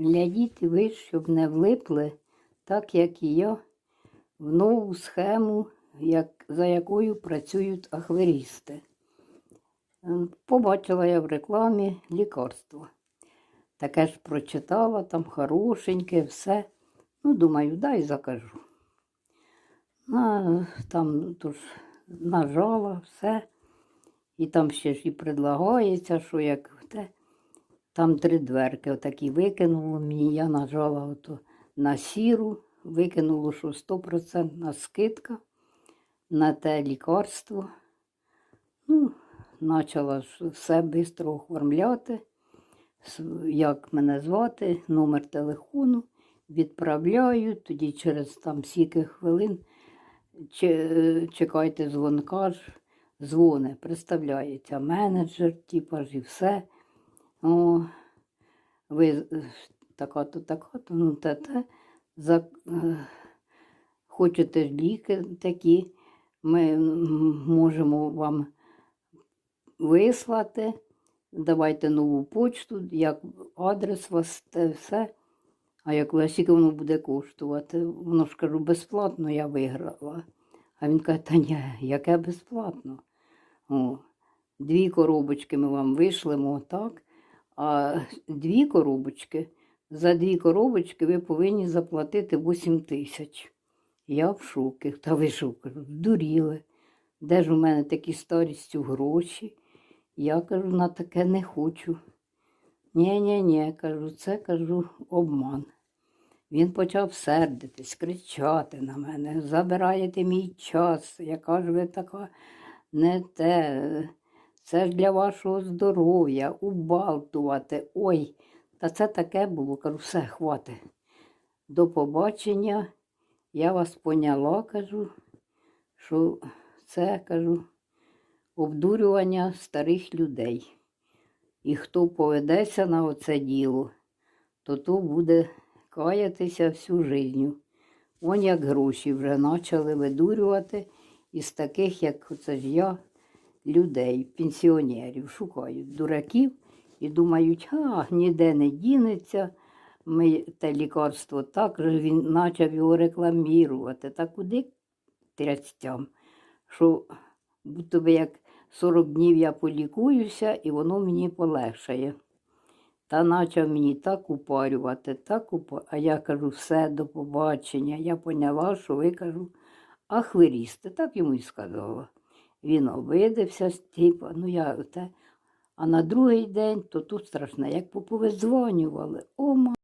Глядіть ви, щоб не влипли, так як і я, в нову схему, як, за якою працюють ахверісти. Ем, Побачила я в рекламі лікарство. Таке ж прочитала, там хорошеньке, все. Ну, думаю, дай закажу. На, там тож нажала все. І там ще ж і предлагається, що як те. Там три дверки отакі викинуло мені. Я нажала ото на сіру, викинуло, що 100% скидка на те лікарство. Ну, почала все швидко оформляти, як мене звати, номер телефону, відправляю, тоді через там скільки хвилин чекайте дзвонка дзвони, представляється менеджер, типа ж і все. О, ви така-то, така-то, ну те, те, за, е, хочете ліки такі, ми можемо вам вислати. Давайте нову почту, як адрес вас, те все. А як ви, скільки воно буде коштувати? Воно ж кажу, безплатно я виграла. А він каже, та ні, яке безплатно. О, дві коробочки ми вам вишлемо, так? А дві коробочки, за дві коробочки ви повинні заплатити 8 тисяч. Я в шокі. Та ви що, кажу, здуріли. Де ж у мене такі старістю гроші? Я кажу, на таке не хочу. Ні-ні-ні, кажу, це кажу обман. Він почав сердитись, кричати на мене, забираєте мій час, яка ж ви така не те. Це ж для вашого здоров'я, убалтувати. Ой, та це таке було. Кажу, все, хватить. До побачення. Я вас поняла, кажу, що це кажу обдурювання старих людей. І хто поведеться на оце діло, то то буде каятися всю життя. Он як гроші вже почали видурювати із таких, як оце ж я, людей, пенсіонерів, шукають дураків і думають, а, ніде не дінеться. Ми те лікарство так він почав його рекламірувати. Та куди трястям, що будто би як 40 днів я полікуюся, і воно мені полегшає. Та почав мені так упарювати, так упарювати. А я кажу, все, до побачення. Я поняла, що ви кажу, ахвирісти, так йому і сказала. Він обидився, типу, ну я те. А на другий день то тут страшне, як поповидзвонювали. О,